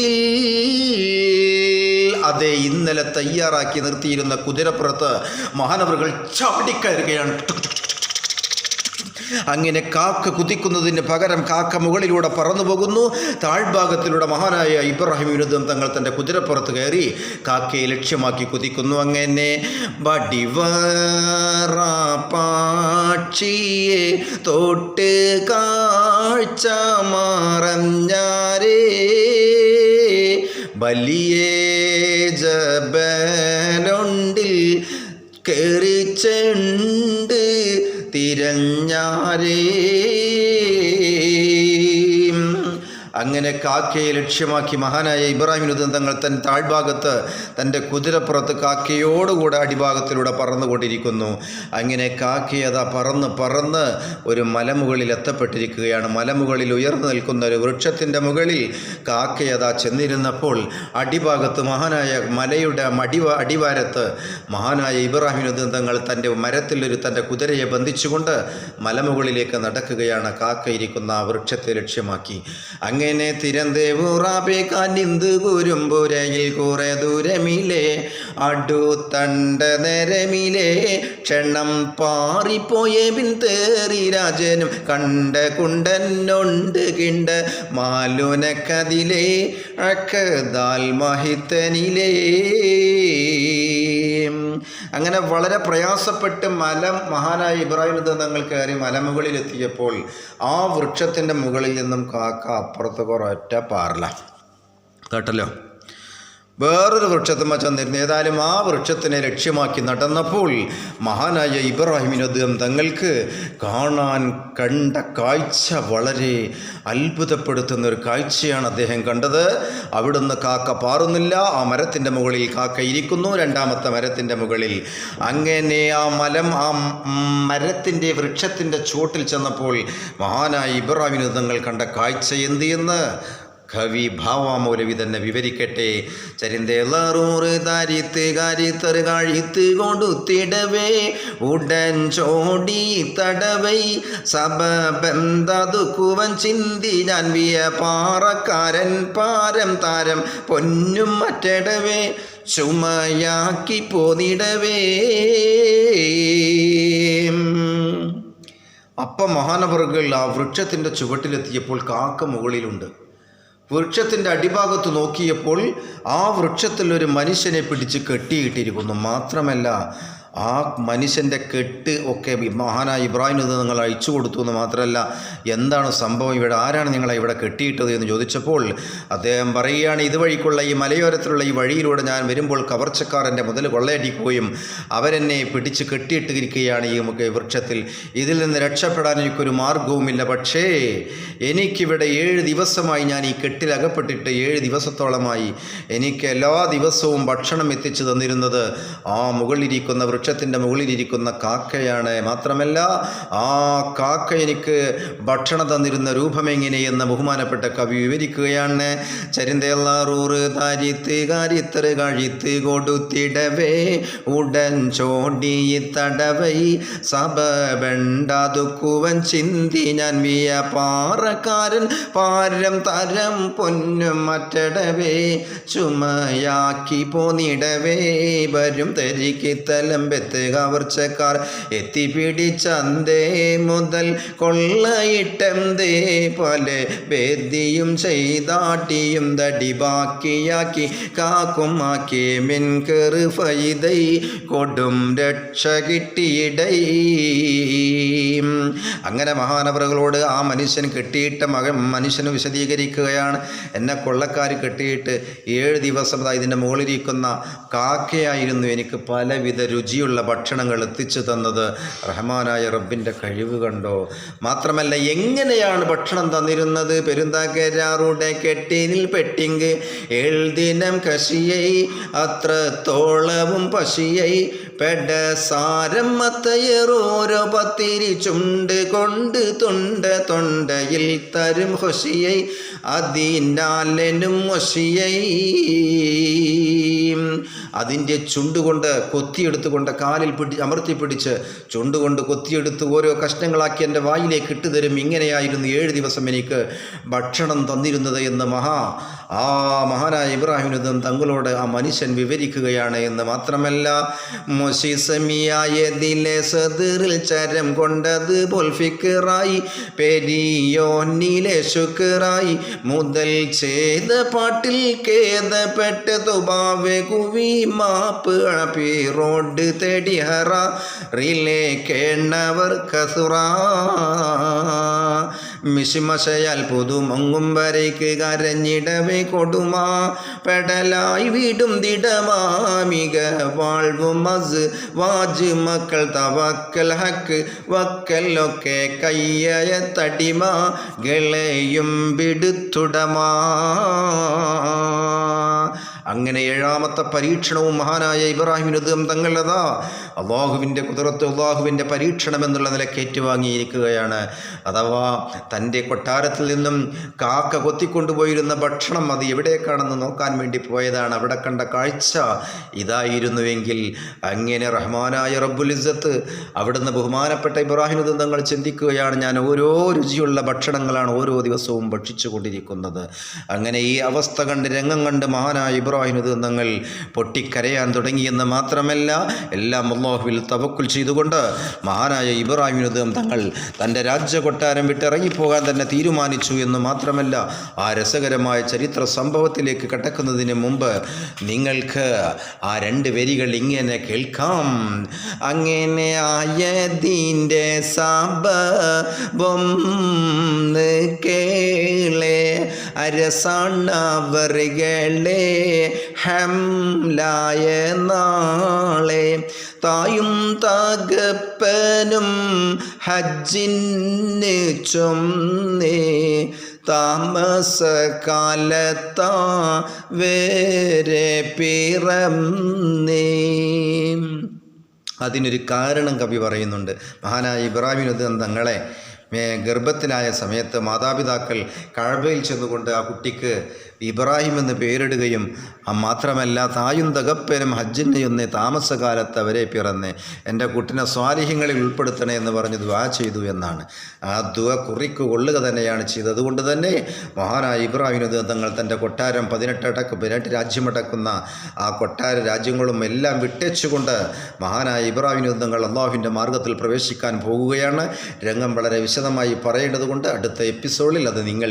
കഴുത്തിൽ അതെ ഇന്നലെ തയ്യാറാക്കി നിർത്തിയിരുന്ന കുതിരപ്പുറത്ത് മഹാനവറുകൾ ചാടിക്കയറുകയാണ്. ടുക് ടുക് ടുക് ടുക് ടുക് അങ്ങനെ കാക്ക കുതിക്കുന്നതിന് പകരം കാക്ക മുകളിലൂടെ പറന്നു പോകുന്നു. താഴ്ഭാഗത്തിലൂടെ മഹാനായ ഇബ്രാഹിം വിരുദ്ധം തങ്ങൾ തന്റെ കുതിരപ്പുറത്ത് കയറി കാക്കയെ ലക്ഷ്യമാക്കി കുതിക്കുന്നു. അങ്ങനെ പാക്ഷിയെ തൊട്ട് കാഴ്ച മറഞ്ഞാരേ ولی അങ്ങനെ കാക്കയെ ലക്ഷ്യമാക്കി മഹാനായ ഇബ്രാഹിം തങ്ങൾ തൻ താഴ്ഭാഗത്ത് തന്റെ കുതിരപ്പുറത്ത് കാക്കയോടുകൂടെ അടിഭാഗത്തിലൂടെ പറന്നുകൊണ്ടിരിക്കുന്നു. അങ്ങനെ കാക്കയെ അതാ പറന്ന് പറന്ന് ഒരു മലമുകളിൽ എത്തപ്പെട്ടിരിക്കുകയാണ്. മലമുകളിൽ ഉയർന്നു നിൽക്കുന്ന ഒരു വൃക്ഷത്തിന്റെ മുകളിൽ കാക്കയതാ ചെന്നിരുന്നപ്പോൾ അടിഭാഗത്ത് മഹാനായ മലയുടെ മടിവ അടിവാരത്ത് മഹാനായ ഇബ്രാഹിം തങ്ങൾ തന്റെ മരത്തിലൊരു തന്റെ കുതിരയെ ബന്ധിച്ചുകൊണ്ട് മലമുകളിലേക്ക് നടക്കുകയാണ്. കാക്കയിരിക്കുന്ന ആ വൃക്ഷത്തെ ലക്ഷ്യമാക്കി. അങ്ങനെ തിരന്തേവൂറാപേ കുരും കുരുമ്പുരയിൽ കുറെ ദൂരമിലേ അടുത്തണ്ട നേരമിലേ ക്ഷണം പാറിപ്പോയ പിൻ തേറി രാജനും കണ്ട കുണ്ടനൊണ്ട് കിണ്ട മാലുനക്കതിലേ അക്കതാൽ മഹിത്തനിലേ അങ്ങനെ വളരെ പ്രയാസപ്പെട്ട് മലം മഹാനായ ഇബ്രാഹിം തങ്ങൾ കയറി മലമുകളിലെത്തിയപ്പോൾ ആ വൃക്ഷത്തിന്റെ മുകളിൽ നിന്നും കാക്ക അപ്പുറത്ത് കുറൊറ്റ പാറില്ല കേട്ടല്ലോ? വേറൊരു വൃക്ഷത്തുമ്മ ചെന്നിരുന്നു. ഏതായാലും ആ വൃക്ഷത്തിനെ ലക്ഷ്യമാക്കി നടന്നപ്പോൾ മഹാനായ ഇബ്രാഹിമിന് അദ്ദേഹം തങ്ങൾക്ക് കാണാൻ കണ്ട കാഴ്ച വളരെ അത്ഭുതപ്പെടുത്തുന്ന ഒരു കാഴ്ചയാണ് അദ്ദേഹം കണ്ടത്. അവിടുന്ന് കാക്ക പാറുന്നില്ല. ആ മരത്തിന്റെ മുകളിൽ കാക്ക ഇരിക്കുന്നു. രണ്ടാമത്തെ മരത്തിന്റെ മുകളിൽ അങ്ങനെ ആ മലം ആ മരത്തിന്റെ വൃക്ഷത്തിന്റെ ചുവട്ടിൽ ചെന്നപ്പോൾ മഹാനായ ഇബ്രാഹിമിന് തങ്ങൾ കണ്ട കാഴ്ച എന്ത് എന്ന്? കവി ഭാവാമൗലവി തന്നെ വിവരിക്കട്ടെ. ചരിന്തേലറൂറ് താരിത്ത് കാരിത്തറ് കഴിത്ത് കൊടുത്തിടവേ. ഉടൻ ചോടി തടവൈ. സഭ ചിന്തി ഞാൻ വിയ പാറക്കാരൻ പാരം താരം പൊന്നും മറ്റടവേ. ചുമയാക്കി പോന്നിടവേ. അപ്പം മഹാനവറുകൾ ആ വൃക്ഷത്തിന്റെ ചുവട്ടിലെത്തിയപ്പോൾ കാക്ക മുകളിലുണ്ട്. വൃക്ഷത്തിന്റെ അടിഭാഗത്ത് നോക്കിയപ്പോൾ ആ വൃക്ഷത്തിൽ ഒരു മനുഷ്യനെ പിടിച്ച് കെട്ടിയിട്ടിരിക്കുന്നു. മാത്രമല്ല ആ മനുഷ്യന്റെ കെട്ട് ഒക്കെ മഹാനായ ഇബ്രാഹിം ഇത് നിങ്ങൾ അഴിച്ചു കൊടുത്തു എന്ന് മാത്രമല്ല എന്താണ് സംഭവം? ഇവിടെ ആരാണ് നിങ്ങളെ ഇവിടെ കെട്ടിയിട്ടത് എന്ന് ചോദിച്ചപ്പോൾ അദ്ദേഹം പറയുകയാണ് ഇതുവഴിക്കുള്ള ഈ മലയോരത്തിലുള്ള ഈ വഴിയിലൂടെ ഞാൻ വരുമ്പോൾ കവർച്ചക്കാർ എന്റെ മുതൽ കൊള്ളയടിക്കുകയും അവരെന്നെ പിടിച്ച് കെട്ടിയിട്ടിരിക്കുകയാണ് ഈ വൃക്ഷത്തിൽ. ഇതിൽ നിന്ന് രക്ഷപ്പെടാൻ എനിക്കൊരു മാർഗവുമില്ല പക്ഷേ എനിക്കിവിടെ ഏഴ് ദിവസമായി ഞാൻ ഈ കെട്ടിൽ അകപ്പെട്ടിട്ട് ഏഴ് ദിവസത്തോളമായി എനിക്ക് എല്ലാ ദിവസവും ഭക്ഷണം എത്തിച്ചു തന്നിരുന്നത് ആ മുകളിലിരിക്കുന്ന വൃക്ഷത്തിന്റെ മുകളിലിരിക്കുന്ന കാക്കയാണ് മാത്രമല്ല ആ കാക്ക എനിക്ക് ഭക്ഷണം തന്നിരുന്ന രൂപമെങ്ങനെയെന്ന് ബഹുമാനപ്പെട്ട കവി വിവരിക്കുകയാണ്. ചരിന്തേള്ളാറൂറ് താരിത്ത് കാരിത്തറ് കഴിത്ത് കൊടുത്തിടവേ ഉടൻ ചോടി തടവൈ സഭ വെണ്ടാതുക്കുവൻ ചിന്തി ഞാൻ വിയ പാറക്കാരൻ പാരം തരം പൊന്നും മറ്റടവേ ചുമയാക്കി പോന്നിടവേ വരും തരിക്ക് തലമ്പെത്ത് കവർച്ചക്കാർ എത്തിപ്പിടിച്ചന്തേ മുതൽ കൊള്ളയിട്ടെന്തേ പല വേദിയും ചെയ്താട്ടിയും തടി ബാക്കിയാക്കി കാക്കുമാക്കി മിൻകെറു ഫൈതൈ കൊടും രക്ഷ കിട്ടിയിടൈ. അങ്ങനെ മഹാനവറുകളോട് ആ മനുഷ്യൻ കെട്ടിയിട്ട മകൻ മനുഷ്യന് വിശദീകരിക്കുകയാണ്. എന്നെ കൊള്ളക്കാർ കെട്ടിയിട്ട് ഏഴ് ദിവസം ഇതിന്റെ മുകളിലിരിക്കുന്ന കാക്കയായിരുന്നു. എനിക്ക് പലവിധ രുചിയുള്ള ഭക്ഷണങ്ങൾ എത്തിച്ചു തന്നത് റഹ്മാനായ റബ്ബിന്റെ കഴിവ് കണ്ടോ? മാത്രമല്ല എങ്ങനെയാണ് ഭക്ഷണം തന്നിരുന്നത്? പെരുന്താക്കരാറുടെ കെട്ടിനിൽ പെട്ടിങ്ക് എഴുതിനം കശിയൈ അത്രത്തോളവും പശിയൈ പെടസാരം അത്തയറോരോ പത്തിരി ചുണ്ട് കൊണ്ട് തൊണ്ട തൊണ്ടയിൽ തരും ഹൊഷിയൈ അതിനാലനും ഹൊഷിയൈ അതിന്റെ ചുണ്ടുകൊണ്ട് കൊത്തിയെടുത്തുകൊണ്ട് കാലിൽ പിടി അമർത്തിപ്പിടിച്ച് ചുണ്ടുകൊണ്ട് കൊത്തിയെടുത്ത് ഓരോ കഷ്ണങ്ങളാക്കി എന്റെ വായിലേക്ക് ഇട്ടുതരും ഇങ്ങനെയായിരുന്നു ഏഴ് ദിവസം എനിക്ക് ഭക്ഷണം തന്നിരുന്നത് എന്ന് മഹാ ആ മഹാനായ ഇബ്രാഹിം ഇബ്രാഹിമിനുദം തങ്ങളോട് ആ മനുഷ്യൻ വിവരിക്കുകയാണ് എന്ന് മാത്രമല്ല മൊഷിസമിയായതിലെ ചരം കൊണ്ടത് ശുക്റായി മുതൽ ചെയ്ത പാട്ടിൽ കേതപ്പെട്ട് തുബാവെ കുവി മാപ്പ് അപ്പി റോഡ് തേടി കേണവർ കസുറ. മിഷിമശയാൽ പുതുമൊങ്ങും വരയ്ക്ക് കരഞ്ഞിടവേ കൊടുമാ. പെടലായി വീടും ദിടമാമിക വാഴ്വും മസ് വാജ് മക്കൾ തവക്കൽ ഹക്ക് വക്കലൊക്കെ കയ്യയ തടിമ ഗളയും വിടുത്തുടമാ. അങ്ങനെ ഏഴാമത്തെ പരീക്ഷണവും മഹാനായ ഇബ്രാഹിമിനുദം തങ്ങളതാ. അള്ളാഹുവിന്റെ കുതിരത്ത് അള്ളാഹുവിന്റെ പരീക്ഷണം എന്നുള്ള നിലയ്ക്ക് ഏറ്റുവാങ്ങിയിരിക്കുകയാണ്. അഥവാ തന്റെ കൊട്ടാരത്തിൽ നിന്നും കാക്ക കൊത്തിക്കൊണ്ടുപോയിരുന്ന ഭക്ഷണം അത് എവിടേക്കാണെന്ന് നോക്കാൻ വേണ്ടി പോയതാണ്. അവിടെ കണ്ട കാഴ്ച ഇതായിരുന്നുവെങ്കിൽ അങ്ങനെ റഹ്മാനായ റബ്ബുൽ ഇസ്സത്ത് അവിടുന്ന് ബഹുമാനപ്പെട്ട ഇബ്രാഹിം ഇബ്രാഹിമുദം തങ്ങൾ ചിന്തിക്കുകയാണ് ഞാൻ ഓരോ രുചിയുള്ള ഭക്ഷണങ്ങളാണ് ഓരോ ദിവസവും ഭക്ഷിച്ചു കൊണ്ടിരിക്കുന്നത് അങ്ങനെ ഈ അവസ്ഥ കണ്ട് രംഗം കണ്ട് മഹാനായ ഇബ്രാഹിം തങ്ങൾ പൊട്ടിക്കരയാൻ തുടങ്ങിയെന്ന് മാത്രമല്ല എല്ലാം അള്ളാഹുവിൽ തവക്കുൽ ചെയ്തുകൊണ്ട് മഹാനായ ഇബ്രാഹിം തങ്ങൾ തന്റെ രാജ്യകൊട്ടാരം വിട്ടിറങ്ങിപ്പോകാൻ തന്നെ തീരുമാനിച്ചു എന്ന് മാത്രമല്ല ആ രസകരമായ ചരിത്ര സംഭവത്തിലേക്ക് കടക്കുന്നതിന് മുമ്പ് നിങ്ങൾക്ക് ആ രണ്ട് വരികൾ ഇങ്ങനെ കേൾക്കാം. അങ്ങനെ ആയതിന്റെ സാപം കേളേ അരസാണവറുകളെ ഹംലായ നാളെ തായും തകപ്പനും ഹജ്ജിന് ചൊന്നേ താമസകാലത്താ വേറെ പിറന്നേ. അതിനൊരു കാരണം കവി പറയുന്നുണ്ട്. മഹാനായ ഇബ്രാഹിം തങ്ങളെ ഗർഭത്തിലായ സമയത്ത് മാതാപിതാക്കൾ കഴബയിൽ ചെന്നുകൊണ്ട് ആ കുട്ടിക്ക് ഇബ്രാഹിം എന്ന് പേരിടുകയും മാത്രമല്ല തായും തകപ്പനും ഹജ്ജിനെയൊന്നേ താമസകാലത്ത് അവരെ പിറന്ന് എന്റെ കുട്ടിനെ സ്വാലിഹ്യങ്ങളിൽ ഉൾപ്പെടുത്തണേ എന്ന് പറഞ്ഞ് ദുവാ ചെയ്തു എന്നാണ്. ആ ദുവ കുറിക്ക് കൊള്ളുക തന്നെയാണ് ചെയ്തത്. അതുകൊണ്ട് തന്നെ മഹാനായ ഇബ്രാഹിം തങ്ങൾ തന്റെ കൊട്ടാരം പതിനെട്ടടക്ക് പതിനെട്ട് രാജ്യമടക്കുന്ന ആ കൊട്ടാര രാജ്യങ്ങളും എല്ലാം വിട്ടേച്ചുകൊണ്ട് മഹാനായ ഇബ്രാഹിം തങ്ങൾ അള്ളാഹുവിന്റെ മാർഗത്തിൽ പ്രവേശിക്കാൻ പോകുകയാണ്. രംഗം വളരെ വിശദമായി പറയേണ്ടതുകൊണ്ട് അടുത്ത എപ്പിസോഡിൽ അത് നിങ്ങൾ